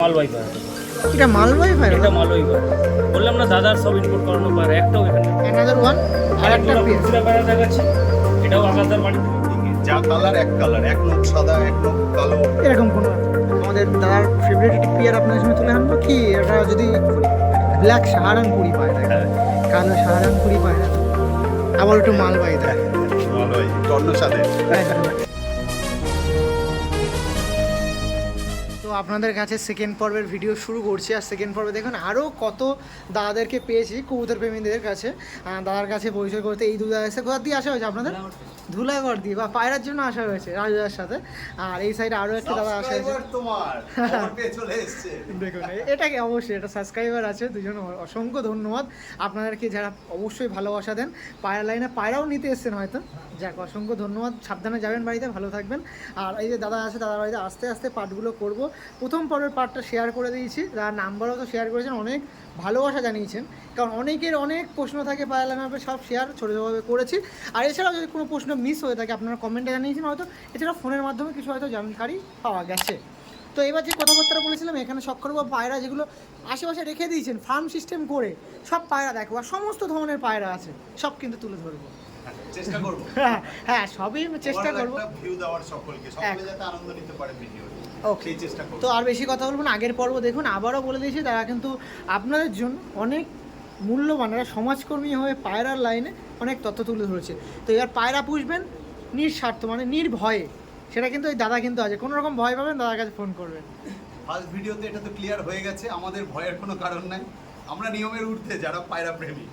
মালবাই পায়রা এটা মালবাই ভাই এটা মালবাই পায়রা বললাম না দাদার সব ইম্পোর্ট করানো পায়রা একটাও এখানে। অ্যানাদার ওয়ান আর একটা খুচরা দেখাচ্ছি। এটাও আকাশদার বাড়ি যা কালার এক কালার এক লোক সাদা এক লোক কালো। এরকম কোনো আমাদের দাদার ফেভারিট একটি পেয়ার আপনাদের সামনে তুলে আনব কি? এটা যদি ব্ল্যাক সাহারানপুরি পায় দেখা কালো সাহারানপুরি পায় না আবার একটু মালবাই দেয় ভালোই কর্ণ সাথে আপনাদের কাছে সেকেন্ড পর্বের ভিডিও শুরু করছি। আর সেকেন্ড পর্বে দেখুন আরও কত দাদাদেরকে পেয়েছি কবুতর প্রেমীদের কাছে। দাদার কাছে পরিচয় করতে এই দাদা এসে কোথা দিয়ে আসা হয়েছে আপনাদের? ধুলাগড় দিয়ে বা পায়রার জন্য আসা হয়েছে রাজুদার সাথে। আর এই সাইডে আরও একটা দাদা আসা হয়েছে। দেখুন এটাকে অবশ্যই এটা সাবস্ক্রাইবার আছে দুজন অসংখ্য ধন্যবাদ। আপনাদেরকে যারা অবশ্যই ভালোবাসা দেন পায়রা লাইনে পায়রাও নিতে এসছেন হয়তো। যাক অসংখ্য ধন্যবাদ সাবধানে যাবেন বাড়িতে ভালো থাকবেন। আর এই যে দাদা আছে দাদা বাড়িতে আস্তে আস্তে পাঠগুলো করব। প্রথম পর্বের পার্টটা শেয়ার করে দিয়েছি। তার নাম্বারও তো শেয়ার করেছেন অনেক ভালোবাসা জানিয়েছেন। কারণ অনেকের অনেক প্রশ্ন থাকে লাইনের ব্যাপারে সব শেয়ার ছোটো ছোটোভাবে করেছি। আর এছাড়াও যদি কোনো প্রশ্ন মিস হয়ে থাকে আপনারা কমেন্টে জানিয়েছেন হয়তো। এছাড়া ফোনের মাধ্যমে কিছু হয়তো জানকারি পাওয়া গেছে। তো এবার যে কথাবার্তা বলেছিলাম এখানে শক্কর বা পায়রা যেগুলো আশেপাশে রেখে দিয়েছেন ফার্ম সিস্টেম করে সব পায়রা দেখো আর সমস্ত ধরনের পায়রা আছে সব কিন্তু তুলে ধরবো। চেষ্টা করব। হ্যাঁ হ্যাঁ সবই চেষ্টা করব। ভিউ দেওয়ার সকলকে সকলে যাতে আনন্দ নিতে পারে ভিডিও ওকে তো আর বেশি কথা বলব না আগের পর্ব দেখুন আবারও বলে দিয়েছি তারা কিন্তু আপনাদের জন্য অনেক মূল্যবান এরা সমাজকর্মী হয়ে পায়রার লাইনে অনেক তথ্য তুলে ধরেছে। তো এবার পায়রা পুষবেন নিঃস্বার্থ মানে নির্ভয়ে। সেটা কিন্তু ওই দাদা কিন্তু আছে কোনো রকম ভয় পাবেন দাদার কাছে ফোন করবেন। ফার্স্ট ভিডিওতে এটা তো ক্লিয়ার হয়ে গেছে আমাদের ভয়ের কোনো কারণ নাই। আমরা নিয়মের ঊর্ধ্বে যারা পায়রা প্রেমী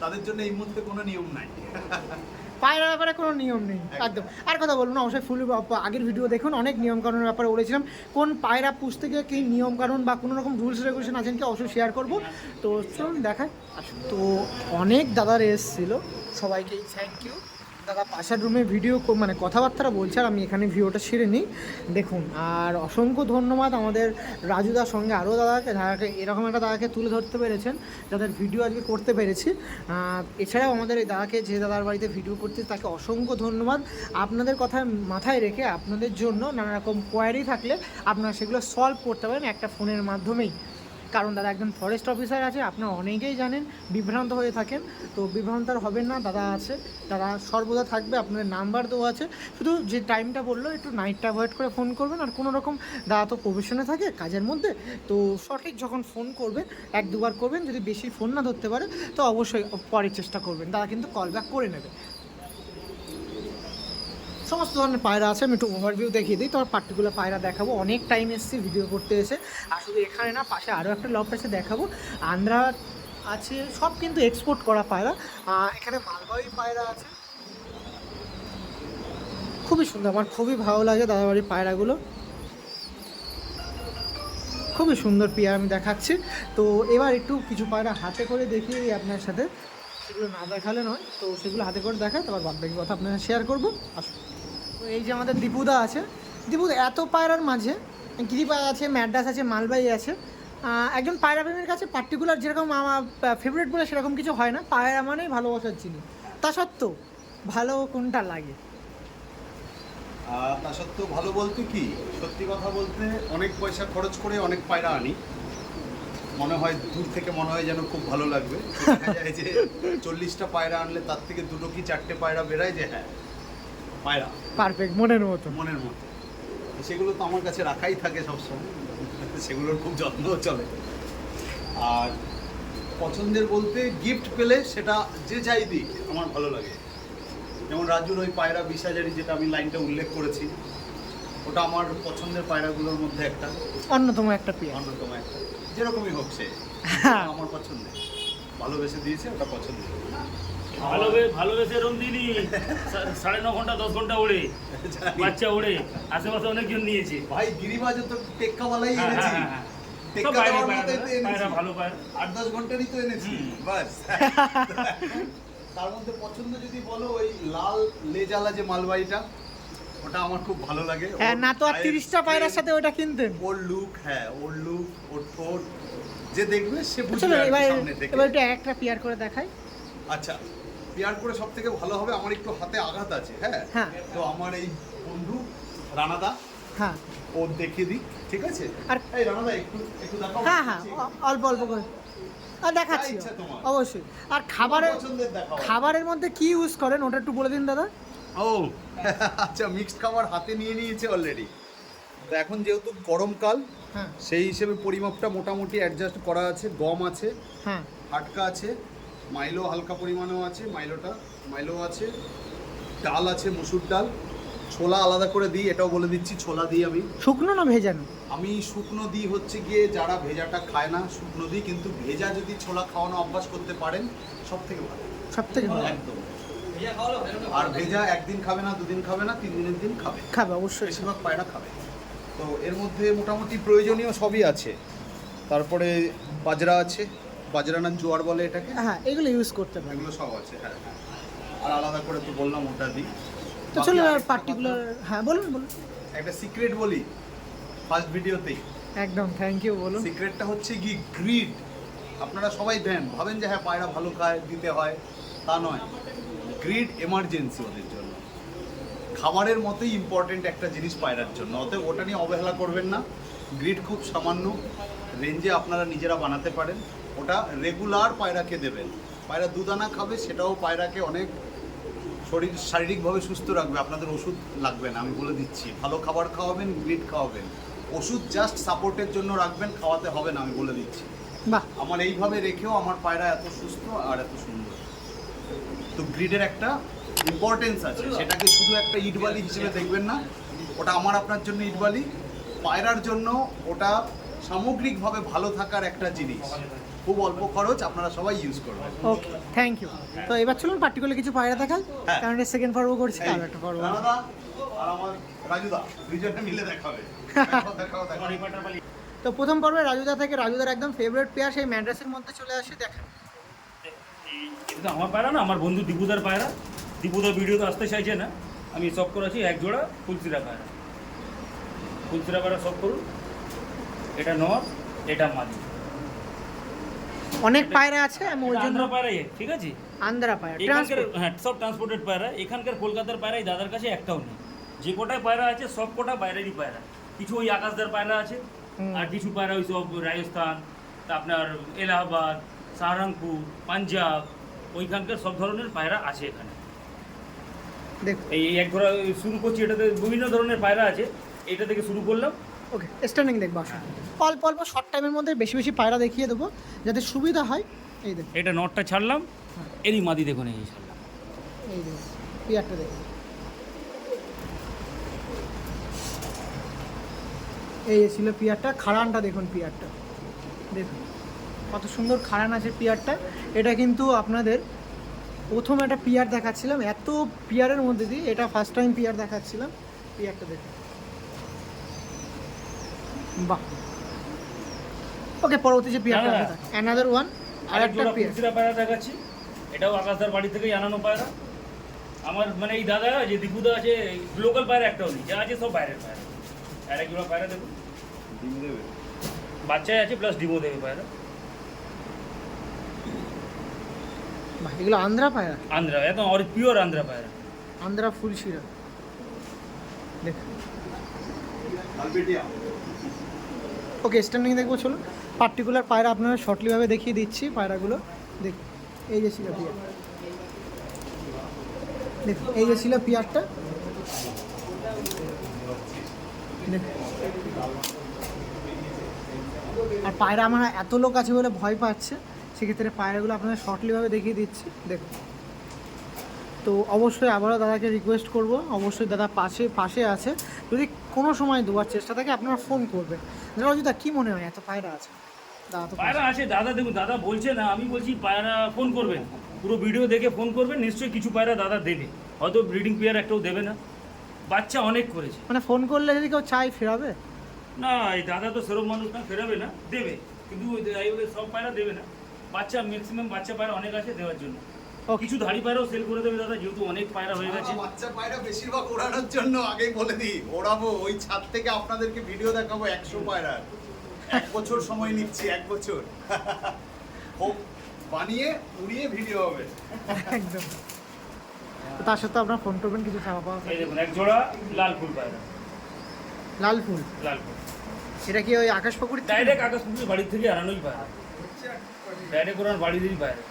তাদের জন্য এই মুহূর্তে কোনো নিয়ম নাই। পায়রা ব্যাপারে কোনো নিয়ম নেই একদম। আর কথা বলুন না অবশ্যই ফুল আগের ভিডিও দেখুন অনেক নিয়ম কানুনের ব্যাপারে বলেছিলাম। কোন পায়রা পুষতে গিয়ে কী নিয়মকানুন বা কোনো রকম রুলস রেগুলেশন আছেন কি অবশ্যই শেয়ার করব। তো চলুন দেখায় তো অনেক দাদারা এসেছিল সবাইকে থ্যাংক ইউ দাদা পাশের রুমে ভিডিও মানে কথাবার্তা বলছে আর আমি এখানে ভিডিওটা সেরে নিই। দেখুন, আর অসংখ্য ধন্যবাদ আমাদের রাজুদার সঙ্গে আরও দাদাকে দাদাকে এরকম একটা দাদাকে তুলে ধরতে পেরেছেন, যাদের ভিডিও আজকে করতে পেরেছি। এছাড়াও আমাদের এই দাদাকে, যে দাদার বাড়িতে ভিডিও করতে তাকে অসংখ্য ধন্যবাদ। আপনাদের কথা মাথায় রেখে আপনাদের জন্য নানা রকম কোয়ারি থাকলে আপনারা সেগুলো সলভ করতে পারেন একটা ফোনের মাধ্যমেই। কারণ দাদা একজন ফরেস্ট অফিসার আছে, আপনারা অনেকেই জানেন, বিভ্রান্ত হয়ে থাকেন। তো বিভ্রান্ত আর হবেন না, দাদা আছে। দাদা সর্বদা থাকবে, আপনাদের নাম্বার দেওয়া আছে। শুধু যে টাইমটা বলল, একটু নাইটটা অ্যাভয়েড করে ফোন করবেন। আর কোনো রকম দাদা তো প্রফেশনে থাকে কাজের মধ্যে, তো সঠিক যখন ফোন করবেন, এক দুবার করবেন, যদি বেশি ফোন না ধরতে পারে, তো অবশ্যই পরে চেষ্টা করবেন। দাদা কিন্তু কল ব্যাক করে নেবে। সমস্ত ধরনের পায়রা আছে, আমি একটু ওভারভিউ দেখিয়ে দিই। তোমার পার্টিকুলার পায়রা দেখাবো। অনেক টাইম এসেছি ভিডিও করতে এসে। আর শুধু এখানে না, পাশে আরও একটা লফট এসে দেখাবো। আন্ধ্রা আছে, সব কিন্তু এক্সপোর্ট করা পায়রা। এখানে মালবাহী পায়রা আছে। খুবই সুন্দর, আমার খুবই ভালো লাগে দাদাবাড়ির পায়রাগুলো। খুবই সুন্দর পেয়ার আমি দেখাচ্ছি। তো এবার একটু কিছু পায়রা হাতে করে দিই আপনার সাথে। সেগুলো না দেখালে নয়, তো সেগুলো হাতে করে দেখায়, তারপর বাদ কথা আপনার শেয়ার করব। আসুন। এই যে আমাদের দীপুদা আছে। দীপুদা, এত পায়রার মাঝে গিরিপা আছে, ম্যাডাস আছে মালবাই আছে। একজন পায়রা প্রেমীর কাছে পার্টিকুলার যেরকম আমার ফেভারিট বলে সেরকম কিছু হয় না। পায়রা মানেই ভালোবাসার জিনিস তা সত্ত্বেও ভালো কোনটা লাগে? তা সত্ত্বেও ভালো বলতে কি? সত্যি কথা বলতে অনেক পয়সা খরচ করে অনেক পায়রা আনি। মনে হয় দূর থেকে মনে হয় যেন খুব ভালো লাগবে। যে চল্লিশটা পায়রা আনলে তার থেকে দুটো কি চারটে পায়রা বেরায় যে হ্যাঁ। পায়রা। পারফেক্ট মনের মতো। মনের মতো। সেগুলো তো আমার কাছে রাখাই থাকে সবসময়। সেগুলোর খুব যত্নও চলে। আর পছন্দের বলতে গিফট পেলে সেটা যে যাই দিক আমার ভালো লাগে। যেমন রাজুর ওই পায়রা বিশ হাজারি যেটা আমি লাইনটা উল্লেখ করেছি ওটা আমার পছন্দের পায়রাগুলোর মধ্যে একটা। অন্যতম একটা পেয়ার। অন্যতম একটা। যেরকমই হোক সে। আমার পছন্দের। ভালোবেসে দিয়েছে ওটা পছন্দ ভালোবে ভালোবেসে রন্দিনি সা- সাড়ে ন ঘণ্টা দশ ঘণ্টা ওড়ে। বাচ্চা ওড়ে। আশেপাশে অনেকজন নিয়েছে। ভাই গিরিবাজে তো টেক্কাওয়ালাই হ্যাঁ, এনেছি। হ্যাঁ, হ্যাঁ। ভালো পায়রা। আট দশ ঘন্টারই তো এনেছি। বাস। তার মধ্যে পছন্দ যদি বলো ওই লাল লেজালা যে মালবাইটা ওটা আমার খুব ভালো লাগে। হ্যাঁ না তো আর তিরিশটা পায়রার সাথে ওটা কিনতেন ওর লুক হ্যাঁ ওর লুক ওর ঠোঁট যে দেখবে সে বুঝবে সামনে থেকে এবার একটা পেয়ার করে দেখাই। আচ্ছা। পেয়ার করে সব থেকে ভালো হবে আমার একটু হাতে আঘাত আছে হ্যাঁ? হ্যাঁ। তো আমার এই বন্ধু রানাদা হ্যাঁ। ও দেখিয়ে দিই ঠিক আছে? আর- এই রানাদা একটু একটু দেখাও। হ্যাঁ হ্যাঁ অল্প অল্প করে। আর দেখাচ্ছি। অবশ্যই। আর খাবারের খাবারের মধ্যে কি ইউজ করেন? ওটা একটু বলে দিন দাদা। ও আচ্ছা মিক্সড খাবার হাতে নিয়ে নিয়েছে অলরেডি তো এখন যেহেতু গরমকাল হ্যাঁ। সেই হিসেবে পরিমাপটা মোটামুটি অ্যাডজাস্ট করা আছে গম আছে হ্যাঁ। হাটকা আছে। মাইলো হালকা পরিমাণেও আছে মাইলোটা মাইলো আছে ডাল আছে মুসুর ডাল। ছোলা আলাদা করে দিই এটাও বলে দিচ্ছি ছোলা দিই আমি। শুকনো না ভেজানো? আমি শুকনো দিই হচ্ছে গিয়ে যারা ভেজাটা খায় না শুকনো দিই কিন্তু ভেজা যদি ছোলা খাওয়ানো অভ্যাস করতে পারেন সব থেকে ভালো। সব থেকে ভালো। একদম। আর ভেজা একদিন খাবে না দুদিন খাবে না তিন দিনের দিন খাবে। খাবে অবশ্যই। বেশিরভাগ পায়রা খাবে। তো এর মধ্যে মোটামুটি প্রয়োজনীয় সবই আছে। তারপরে বাজরা আছে বাজরা না জোয়ার বলে এটাকে? হ্যাঁ এগুলো ইউজ করতে পারেন এগুলো সব আছে হ্যাঁ হ্যাঁ। আর আলাদা করে তো বললাম ওটা দিই। তো চলুন আর পার্টিকুলার হ্যাঁ বলুন বলুন। একটা সিক্রেট বলি ফার্স্ট ভিডিওতেই একদম থ্যাংক ইউ বলুন। সিক্রেটটা হচ্ছে কি গ্রিড আপনারা সবাই দেন ভাবেন যে হ্যাঁ পায়রা ভালো খায় দিতে হয় তা নয়। গ্রিড এমার্জেন্সি ওদের জন্য। খাবারের মতোই ইম্পর্টেন্ট একটা জিনিস পায়রার জন্য। অতএব ওটা নিয়ে অবহেলা করবেন না। গ্রিড খুব সামান্য। রেঞ্জে আপনারা নিজেরা বানাতে পারেন। ওটা রেগুলার পায়রাকে দেবেন। পায়রা দুদানা খাবে সেটাও পায়রাকে অনেক শরীর শারীরিকভাবে সুস্থ রাখবে। আপনাদের ওষুধ লাগবে না আমি বলে দিচ্ছি। ভালো খাবার খাওয়াবেন গ্রিড খাওয়াবেন। ওষুধ জাস্ট সাপোর্টের জন্য রাখবেন খাওয়াতে হবে না আমি বলে দিচ্ছি। আমার এইভাবে রেখেও আমার পায়রা এত সুস্থ আর এত সুন্দর। তো গ্রিডের একটা ইম্পর্টেন্স আছে। সেটাকে শুধু একটা ইটবালি হিসেবে দেখবেন না। ওটা আমার আপনার জন্য ইটবালি। পায়রার জন্য ওটা সামগ্রিকভাবে ভালো থাকার একটা জিনিস। খুব অল্প খরচ আপনারা সবাই ইউজ করবেন। ওকে থ্যাংক ইউ তো এবার চলুন পার্টিকুলার কিছু পায়রা দেখান হ্যাঁ। কারণ সেকেন্ড পর্ব করছি আর একটা পর্ব। আর আমার রাজুদা দুজনে মিলে দেখাবে। তো প্রথম পর্বে রাজুদা থেকে রাজুদার একদম ফেভারিট পেয়ার সেই ম্যাড্রাসের মধ্যে চলে আসে দেখেন। এটা আমার পায়রা না আমার বন্ধু দীপুদার পায়রা। দীপুদার ভিডিও তো আসতে চাইছে না। আমি সব করেছি এক জোড়া ফুলসিরা পায়রা। ফুলসিরা পায়রা সব করুন। এটা নর এটা মাদি। অনেক পায়রা আছে আমি ওই জন্য পায়রা ঠিক আছে? আন্ধ্রা পায়রা ট্রান্সপোর্ট হ্যাঁ সব ট্রান্সপোর্টেড পায়রা এখানকার কলকাতার পায়রা এই দাদার কাছে একটাও নেই। যে কোটায় পায়রা আছে সব কোটা বাইরেরই পায়রা। কিছু ওই আকাশদার পায়রা আছে আর কিছু পায়রা ওই সব রাজস্থান তা আপনার এলাহাবাদ সাহারানপুর পাঞ্জাব ওইখানকার সব ধরনের পায়রা আছে এখানে। এই এই এক ধরা শুরু করছি এটাতে বিভিন্ন ধরনের পায়রা আছে এটা থেকে শুরু করলাম। ওকে স্ট্যান্ডিং দেখব আসুন অল্প অল্প শর্ট টাইমের মধ্যে বেশি বেশি পায়রা দেখিয়ে দেবো যাতে সুবিধা হয়। এই দেখুন এটা নটটা ছাড়লাম এরই মাদি দেখুন এই ছাড়লাম। এই দেখুন পিয়ারটা দেখুন এই ছিল পিয়ারটা খাড়ানটা দেখুন পিয়ারটা। দেখুন কত সুন্দর খাড়ান আছে পিয়ারটা। এটা কিন্তু আপনাদের প্রথম একটা পিয়ার দেখাচ্ছিলাম এত পিয়ারের মধ্যে দিয়ে এটা ফার্স্ট টাইম পিয়ার দেখাচ্ছিলাম। পিয়ারটা দেখুন। বাহ। ওকে পরবর্তী যে পিয়ারটা। অ্যানাদার ওয়ান আর একটা পিয়ার। পায়রা দেখাচ্ছি। এটাও আকাশদার বাড়ি থেকেই আনানো পায়রা। আমার মানে এই দাদা যে দীপুদা আছে লোকাল পায়রা একটাও নেই যা আছে সব বাইরের পায়রা। আর এক জোড়া পায়রা দেখুন। ডিম দেবে বাচ্চাই আছে প্লাস ডিমও দেবে পায়রা। বাহ এগুলো আন্ধ্রা পায়রা? আন্ধ্রা একদম অর পিওর আন্ধ্রা পায়রা। আন্ধ্রা ফুল শিরা দেখ। আলবেটিয়া ওকে স্ট্যান্ডিং দেখব, চলুন। পার্টিকুলার পায়রা আপনারা শর্টলিভাবে দেখিয়ে দিচ্ছি পায়রাগুলো। দেখুন এই যে ছিল পিয়ার। দেখুন এই যে ছিল পিয়ারটা। আর পায়রা আমার এত লোক আছে বলে ভয় পাচ্ছে, সেক্ষেত্রে পায়রাগুলো আপনারা শর্টলিভাবে দেখিয়ে দিচ্ছি। দেখুন তো অবশ্যই আবারও দাদাকে রিকোয়েস্ট করব। অবশ্যই দাদা পাশে পাশে আছে। যদি কোনো সময় দেওয়ার চেষ্টা থাকে আপনারা ফোন করবেন। রজিদা কী মনে হয়? এত পায়রা আছে। পায়রা আছে দাদা দেখুন দাদা বলছে না আমি বলছি পায়রা ফোন করবেন। পুরো ভিডিও দেখে ফোন করবেন নিশ্চয়ই কিছু পায়রা দাদা দেবে। হয়তো ব্রিডিং পেয়ার একটাও দেবে না। বাচ্চা অনেক করেছে। মানে ফোন করলে যদি কেউ চাই ফেরাবে? না এই দাদা তো সেরকম মানুষ না ফেরাবে না দেবে। কিন্তু সব পায়রা দেবে না। বাচ্চা ম্যাক্সিমাম বাচ্চা পায়রা অনেক আছে দেওয়ার জন্য। কিছু ধাড়ি পায়রাও সেল করে দেবে দাদা যেহেতু অনেক পায়রা হয়ে গেছে। বাচ্চা পায়রা বেশিরভাগ ওড়ানোর জন্য আগেই বলে দিই ওড়াবো। ওই ছাদ থেকে আপনাদেরকে ভিডিও দেখাবো একশো পায়রার এক বছর সময় নিচ্ছি এক বছর। হোক বানিয়ে উড়িয়ে ভিডিও হবে। একদম। তার সাথে আপনারা ফোন করবেন কিছু চাওয়া পাওয়া এই দেখুন এক জোড়া লাল ফুল পায়রা। লাল ফুল? লাল ফুল। এটা কি ওই আকাশ পুকুর ডাইরেক্ট আকাশ পুকুর বাড়ির থেকে আনানোই পায়রা। ডাইরেক্ট ওনার বাড়িতেই পায়রা।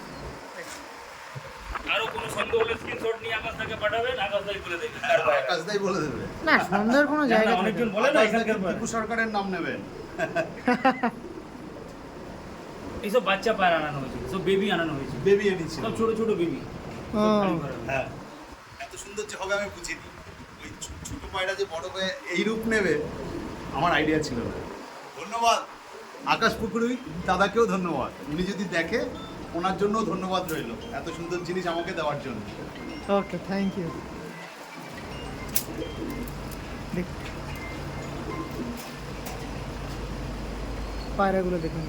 আরও কোনো সন্দেহ হলে স্ক্রিনশট নিয়ে আকাশ থেকে পাঠাবেন আকাশ দাই করে দেবেন কার পায়রা বলে দেবে। না সন্দেহের কোনো জায়গা অনেকজন বলে না এখানকার টিপু সরকারের নাম নেবেন এইসব বাচ্চা পায়রা আনানো হয়েছে সব বেবি আনানো হয়েছে। বেবি এনেছিল। সব ছোট ছোট বেবি হ্যাঁ। এত সুন্দর যে হবে আমি বুঝিনি। ওই ছোট পায়রা যে বড় হয়ে এই রূপ নেবে আমার আইডিয়া ছিল না। ধন্যবাদ। আকাশ পুকুরি দাদাকেও ধন্যবাদ। উনি যদি দেখে ওনার জন্যও ধন্যবাদ রইল। এত সুন্দর জিনিস আমাকে দেওয়ার জন্য। ওকে থ্যাংক ইউ পায়রাগুলো দেখুন।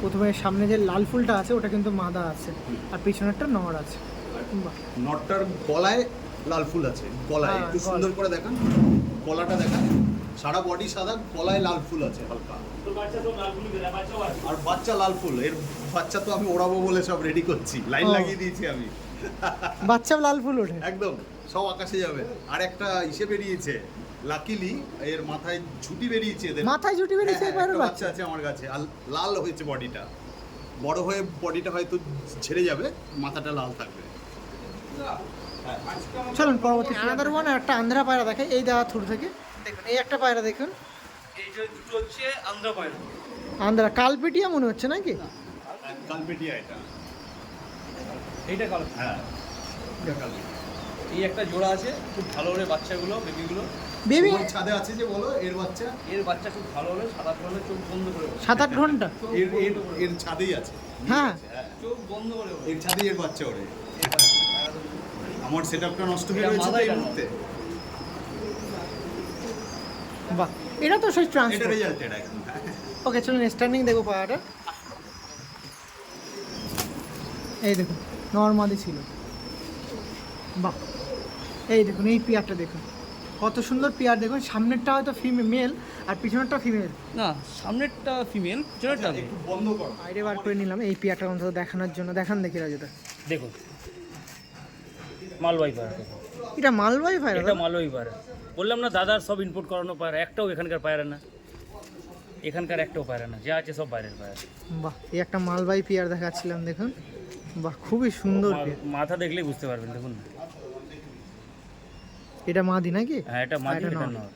প্রথমে সামনে যে লাল ফুলটা আছে ওটা কিন্তু মাদা আছে। আর পিছনেরটা নহর আছে। বাহ, নটটার গলায় লাল ফুল আছে। গলায়। হ্যাঁ, একটু সুন্দর করে দেখান। গলাটা দেখান। সারা বডি সাদা গলায় লাল ফুল আছে হালকা। আর বাচ্চা লাল ফুল এর বাচ্চা তো আমি ওড়াবো বলে সব রেডি করছি। লাইন লাগিয়ে দিয়েছি আমি। বাচ্চা লাল ফুল ওঠে। একদম সব আকাশে যাবে। আর একটা ইসে বেরিয়েছে লাকিলি এর মাথায় ঝুটি বেরিয়েছে এদের। মাথায় জুটি বেরিয়েছে হ্যাঁ, বাচ্চা। আছে আমার কাছে আর লাল হয়েছে বডিটা বড় হয়ে বডিটা হয়তো ছেড়ে যাবে মাথাটা লাল থাকবে। চলুন পরবর্তী আনাদার ওয়ান একটা আন্ধ্রা পায়রা দেখে এই দেওয়া থ্রু থেকে। দেখুন এই একটা পায়রা দেখুন। এই যে দুটো হচ্ছে আন্ধ্রা পায়রা। আন্ধ্রা কালপিটিয়া মনে হচ্ছে নাকি? কালপেটিয়া এটা। এইটা কালো হ্যাঁ এই একটা জোড়া আছে খুব ভালো হলে বাচ্চাগুলো বেবিগুলো। বেবি? ছাদে আছে যে বলো এর বাচ্চা? এর বাচ্চা খুব ভালো হলে সাদা হলে চোখ বন্ধ করে সাত আট ঘণ্টা? এর এর এর ছাদেই আছে। হ্যাঁ। চোখ বন্ধ করে। এর ছাদেই এর বাচ্চা ওরে। আমার সেট নষ্ট হয়ে এই মুহূর্তে। বাহ এটা তো সেই ট্রান্সফার রেজাল্ট এটা। ওকে চলুন স্ট্যান্ডিং দেখব পায়রাটা এই দেখুন নর্মালি ছিল। বাহ এই দেখুন এই পেয়ারটা দেখুন। কত সুন্দর পেয়ার দেখুন সামনেরটা হয়তো ফিমেল মেল আর পিছনেরটা ফিমেল না সামনেরটা ফিমেল পিছনেরটা একটু বন্ধ কর। বাইরে বার করে নিলাম এই পেয়ারটা অন্তত দেখানোর জন্য। দেখান দেখি রাজুদা। দেখুন। মালবাই পায়রা দেখুন। এটা মালবাই পায়রা এটা মালবাই পায়রা বললাম না দাদার সব ইনপুট করানো পায়রা একটাও এখানকার পায়রা না। এখানকার একটাও পায়রা না যা আছে সব বাইরের পায়রা। বাহ এই একটা মালবাই পেয়ার দেখাচ্ছিলাম দেখুন। বাহ খুবই সুন্দর মাথা দেখলেই বুঝতে পারবেন দেখুন। না। এটা মাদি নাকি? হ্যাঁ এটা মাদি এটা নর।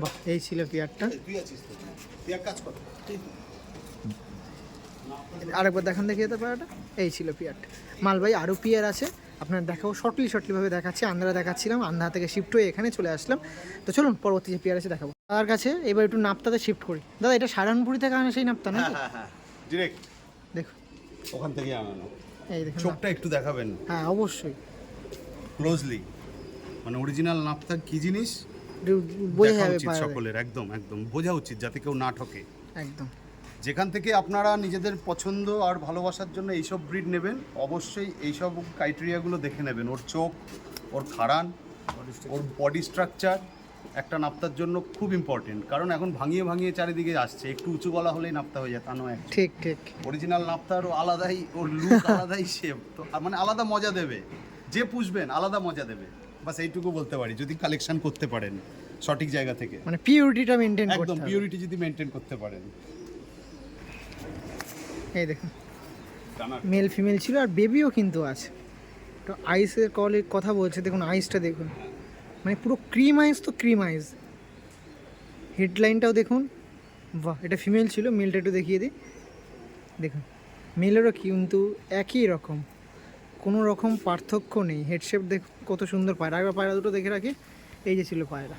বাহ এই ছিল পেয়ারটা তুই আছিস তো? তুই কাজ কর। আরেকবার দেখান দেখি যেতে পারাটা এই ছিল পিয়ারটা মালবাই আরও পিয়ার আছে। আপনার দেখাবো শর্টলি শর্টলিভাবে দেখাচ্ছি। আন্ধ্রা দেখাচ্ছিলাম আন্ধ্রা থেকে শিফট হয়ে এখানে চলে আসলাম। তো চলুন পরবর্তী যে পিয়ার আছে দেখাবো। তার কাছে এবার একটু নাপ্তাতে শিফট করি। দাদা এটা সারানপুরি থেকে আনা সেই নাপ্তা হ্যাঁ ডিরেক্ট দেখুন। ওখান থেকে আনানো। এই দেখুন চোখটা একটু দেখাবেন। হ্যাঁ অবশ্যই। ক্লোজলি মানে অরিজিনাল নাপতা কি জিনিস? বোঝা যাবে উচিত সকলের একদম একদম। বোঝা উচিত যাতে কেউ না ঠকে। একদম। যেখান থেকে আপনারা নিজেদের পছন্দ আর ভালোবাসার জন্য এইসব ব্রিড নেবেন অবশ্যই এইসব ক্রাইটেরিয়াগুলো দেখে নেবেন। ওর চোখ ওর খাড়ান ওর বডি স্ট্রাকচার একটা নাপ্তার জন্য খুব ইম্পর্টেন্ট কারণ এখন ভাঙিয়ে ভাঙিয়ে চারিদিকে আসছে। একটু উঁচু গলা হলেই নাপ্তা হয়ে যায় তা নয়। ঠিক ঠিক। অরিজিনাল নাপ্তারও আলাদাই ওর লুক আলাদাই শেপ তো মানে আলাদা মজা দেবে। যে পুষবেন আলাদা মজা দেবে। বাস এইটুকু বলতে পারি যদি কালেকশন করতে পারেন সঠিক জায়গা থেকে। মানে পিউরিটিটা মেনটেন একদম পিউরিটি যদি মেনটেন করতে পারেন। এই দেখুন। মেল ফিমেল ছিল আর বেবিও কিন্তু আছে। তো আইসের কলের কথা বলছে দেখুন আইসটা দেখুন। মানে পুরো ক্রিম আইস তো ক্রিম আইস হেডলাইনটাও দেখুন। বাহ এটা ফিমেল ছিল মেলটা একটু দেখিয়ে দিই। দেখুন মেলেরও কিন্তু একই রকম। কোনো রকম পার্থক্য নেই। হেডশেপ দেখ কত সুন্দর পায়রা। একবার পায়রা দুটো দেখে রাখি। এই যে ছিল পায়রা।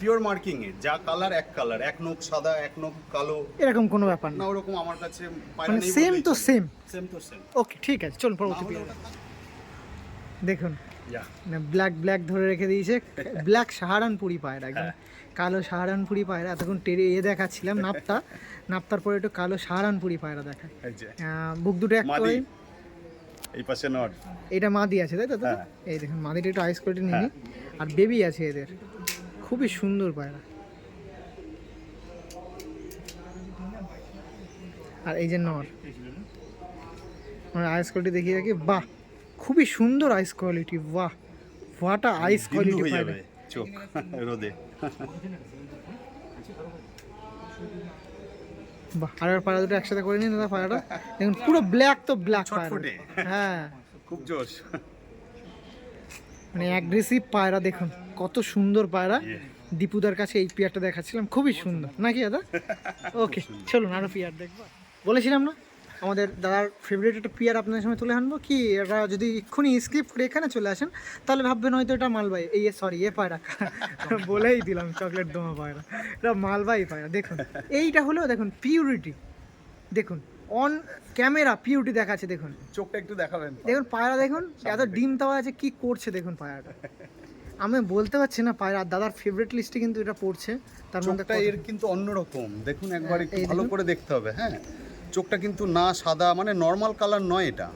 পিওর মার্কিং এর যা কালার এক কালার এক নখ সাদা এক নখ কালো। এরকম কোনো ব্যাপার না। ওরকম আমার কাছে মানে সেম তো সেম সেম তো সেম ওকে ঠিক আছে চলুন পরবর্তী পেয়ারা। দেখুন। না ব্ল্যাক ব্ল্যাক ধরে রেখে দিয়েছে। ব্ল্যাক সাহারানপুরি পায়রা একদম হ্যাঁ। কালো সাহারানপুরি পায়রা। এতক্ষণ টেরে এ দেখাচ্ছিলাম নাপতা নাপ্তার পরে একটু কালো সাহারানপুরি পায়রা দেখায় বুক দুটো এক করে এই পাশে নট। এটা মাদি আছে তাই তো? হ্যাঁ। এই দেখুন মাদিটা একটু আইস করে নিয়ে আর বেবি আছে এদের। খুবই সুন্দর পায়রা আর এই যে নর। আমরা আইস কোয়ালিটি দেখিয়ে রাখি বাহ! খুবই সুন্দর আইস কোয়ালিটি বাহ! ওয়াটা আইস কোয়ালিটি পায়রা চোখ রোদে। বাহ! আর পায়রা দুটো একসাথে করে নিন দাদা পায়রাটা। দেখুন পুরো ব্ল্যাক তো ব্ল্যাক ছটফটে। হ্যাঁ। খুব জোশ। মানে অ্যাগ্রেসিভ পায়রা দেখুন। কত সুন্দর পায়রা। Yeah. দীপুদার কাছে এই পিয়ারটা দেখাচ্ছিলাম খুবই সুন্দর। নাকি দাদা? ওকে চলুন আরও পিয়ার দেখব। বলেছিলাম না আমাদের দাদার ফেভারিট একটা পিয়ার আপনাদের সামনে তুলে আনব কি এটা যদি এক্ষুনি স্কিপ করে এখানে চলে আসেন তাহলে ভাববেন হয়তো এটা মালবাই এই সরি এ পায়রা। বলেই দিলাম চকলেট দোমা পায়রা। এটা মালবাই পায়রা দেখুন। এইটা হলো দেখুন পিউরিটি দেখুন অন ক্যামেরা পিউরিটি দেখাচ্ছে দেখুন। চোখটা একটু দেখাবেন দেখুন পায়রা দেখুন এত ডিম তাওয়া আছে কি করছে দেখুন পায়রাটা। আমি বলতে পারছি না পায়রা দাদার ফেভারিট লিস্টে কিন্তু এটা পড়ছে তার মধ্যে এর কিন্তু অন্যরকম। দেখুন একবার একটু ভালো করে দেখতে হবে হ্যাঁ? চোখটা কিন্তু না সাদা মানে নর্মাল কালার নয় এটা।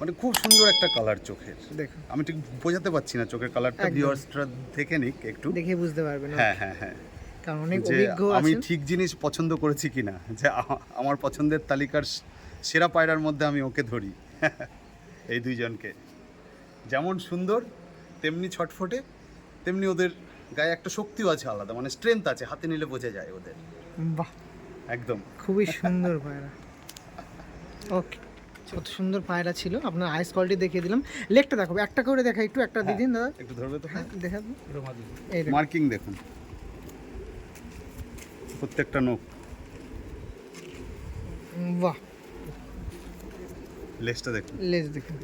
মানে খুব সুন্দর একটা কালার চোখের। দেখুন। আমি ঠিক বোঝাতে পারছি না চোখের কালারটা। ভিউয়ার্সরা দেখে নিক একটু। দেখে বুঝতে পারবেন হ্যাঁ হ্যাঁ হ্যাঁ। কারণ অনেক অভিজ্ঞ আমি ঠিক জিনিস পছন্দ করেছি কিনা যে আমার পছন্দের তালিকার সেরা পায়রার মধ্যে আমি ওকে ধরি। এই দুইজনকে। যেমন সুন্দর তেমনি ছটফটে তেমনি ওদের গায়ে একটা শক্তিও আছে আলাদা মানে স্ট্রেংথ আছে হাতে নিলে বোঝা যায় ওদের। বাহ। একদম। খুবই সুন্দর পায়রা। ওকে কত সুন্দর পায়রা ছিল। আপনার আইস কোয়ালিটি দেখিয়ে দিলাম। লেগটা দেখো একটা করে দেখা একটু একটা দিয়ে দিন দাদা। একটু ধরবে তো? হ্যাঁ দেখাবো এই মার্কিং দেখুন। প্রত্যেকটা নোক বাহ। লেজটা দেখুন। লেজ দেখুন।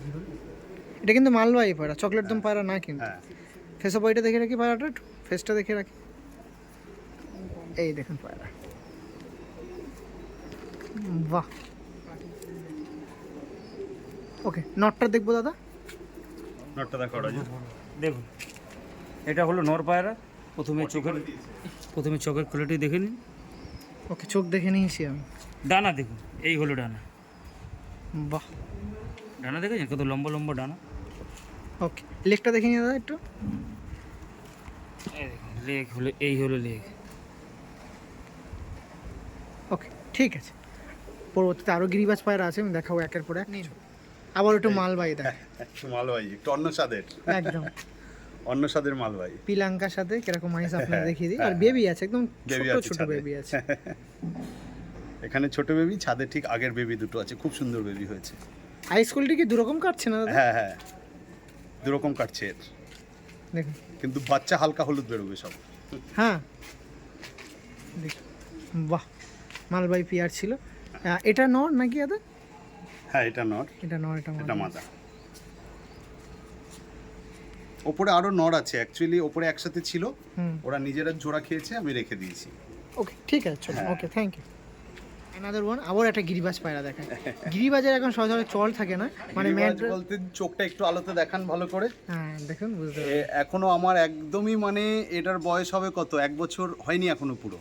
এটা কিন্তু মালবাহী পায়রা চকলেট দম পায়রা না কিন্তু। হ্যাঁ। ফেসা বইটা দেখে রাখি পায়রাটা একটু ফেসটা দেখে রাখি। এই দেখুন পায়রা বাহ। ওকে নটটা দেখব দাদা। নটটা দেখো দেখুন এটা হলো নর পায়রা প্রথমে চোখের প্রথমে চোখের কোয়ালিটি দেখে নিন। ওকে চোখ দেখে নিয়েছি আমি। ডানা দেখুন এই হলো ডানা। বাহ। ডানা দেখেছেন? কত লম্বা লম্বা ডানা। ওকে লেগটা দেখে নিয়ে দাদা একটু। লেগ হলো এই হলো লেগ ওকে ঠিক আছে। পরবর্তীতে আরও গিরিবাজ পায়রা আছে আমি দেখাবো একের পর এক। আবার একটু মালবাই দেখ। একটু মালবাহী একটু অন্য স্বাদের। একদম। অন্য স্বাদের মালবাহী। পিলাঙ্কার সাথে কীরকম আইস আপনারা দেখিয়ে দিই। আর বেবি আছে একদম ছোট ছোট বেবি আছে। এখানে ছোট বেবি ছাদে ঠিক আগের বেবি দুটো আছে খুব সুন্দর বেবি হয়েছে। হাই স্কুলটি কি দুরকম কাটছে না দাদা? হ্যাঁ হ্যাঁ। দুরকম কাটছে এর। দেখুন। কিন্তু বাচ্চা হালকা হলুদ বেরোবে সব। হ্যাঁ। দেখুন বাহ মালবাই পিয়ার ছিল। এটা নর নাকি দাদা হ্যাঁ এটা নর। এটা নর এটা এটা। মাদা। ওপরে আরও নর আছে। অ্যাকচুয়ালি ওপরে একসাথে ছিল। ওরা নিজেরা জোড়া খেয়েছে আমি রেখে দিয়েছি। ওকে ঠিক আছে। Okay thank you another one আবার একটা গিরিবাজ পায়রা দেখায়। গিরিবাজের এখন সহজে চল থাকে না মানে ম্যাট বলতে চোখটা একটু আলোতে দেখান ভালো করে। হ্যাঁ দেখুন বুঝতে এখনও আমার একদমই মানে এটার বয়স হবে কত? এক বছর হয়নি এখনও পুরো।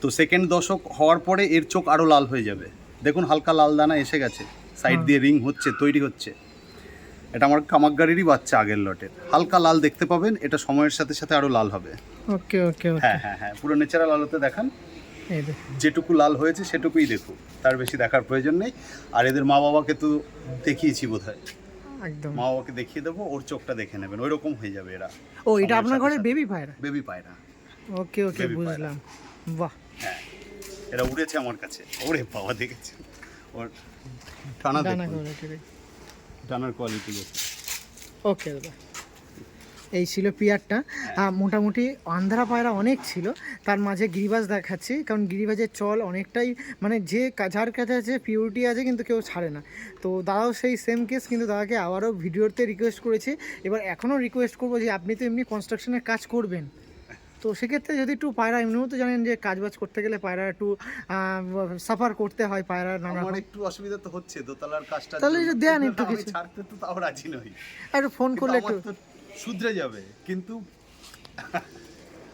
তো সেকেন্ড দশক হওয়ার পরে এর চোখ আরও লাল হয়ে যাবে। দেখুন হালকা লাল দানা এসে গেছে। সাইড দিয়ে রিং হচ্ছে তৈরি হচ্ছে। এটা আমার কামাকগাড়িরই বাচ্চা আগের লটের। হালকা লাল দেখতে পাবেন এটা সময়ের সাথে সাথে আরও লাল হবে। ওকে ওকে হ্যাঁ হ্যাঁ হ্যাঁ পুরো ন্যাচারাল আলোতে দেখান। যেটুকু লাল হয়েছে সেটুকুই দেখুন। তার বেশি দেখার প্রয়োজন নেই। আর এদের মা বাবাকে তো দেখিয়েছি বোধ হয় একদম। মা বাবাকে দেখিয়ে দেবো ওর চোখটা দেখে নেবেন। ওই রকম হয়ে যাবে এরা। ও এটা আপনার ঘরে বেবি পায়রা? বেবি পায়রা। ওকে ওকে বুঝলাম। বাহ। হ্যাঁ। এরা উড়েছে আমার কাছে। ওরে বাবা দেখেছে। ওর টানা দেখুন। টানার কোয়ালিটি দেখুন। ওকে দাদা। এই ছিল পিয়ারটা। আহ, মোটামুটি আন্ধ্রা পায়রা অনেক ছিল। তার মাঝে গিরিবাজ দেখাচ্ছি কারণ গিরিবাজের চল অনেকটাই মানে যে যার কাছে আছে পিউরিটি আছে কিন্তু কেউ ছাড়ে না। তো দাদাও সেই সেম কেস কিন্তু দাদাকে আবারও ভিডিওতে রিকোয়েস্ট করেছি। এবার এখনও রিকোয়েস্ট করব যে আপনি তো এমনি কনস্ট্রাকশনের কাজ করবেন। তো সেক্ষেত্রে যদি একটু পায়রা এমনিও তো জানেন যে কাজবাজ করতে গেলে পায়রা একটু সাফার করতে হয় পায়রা নানা আমার একটু অসুবিধা তো হচ্ছে দোতলার কাজটা তাহলে একটু দেন একটু কিছু। ছাড়তে তো তাও রাজি নই। একটু ফোন করলে একটু শুধরে যাবে কিন্তু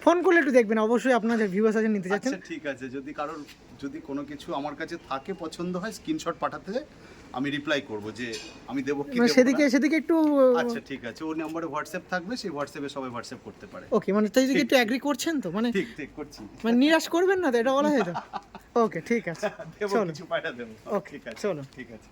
ফোন করলে একটু দেখবেন অবশ্যই আপনাদের ভিউয়ার্স আছে নিতে চাচ্ছেন। আচ্ছা ঠিক আছে যদি কারোর যদি কোনো কিছু আমার কাছে থাকে পছন্দ হয় স্ক্রিনশট পাঠাতে আমি রিপ্লাই করব যে আমি দেবো কি মানে সেদিকে সেদিকে একটু আচ্ছা ঠিক আছে ওর নম্বরে হোয়াটসঅ্যাপ থাকবে সেই হোয়াটসঅ্যাপে সবাই হোয়াটসঅ্যাপ করতে পারে। ওকে মানে তাই যদি একটু অ্যাগ্রি করছেন তো মানে ঠিক ঠিক করছি। মানে নিরাশ করবেন না তো এটা বলা হয়েছে ওকে ঠিক আছে দেবো কিছু পাঠা দেবো। Okay, ঠিক আছে চলো। ঠিক আছে।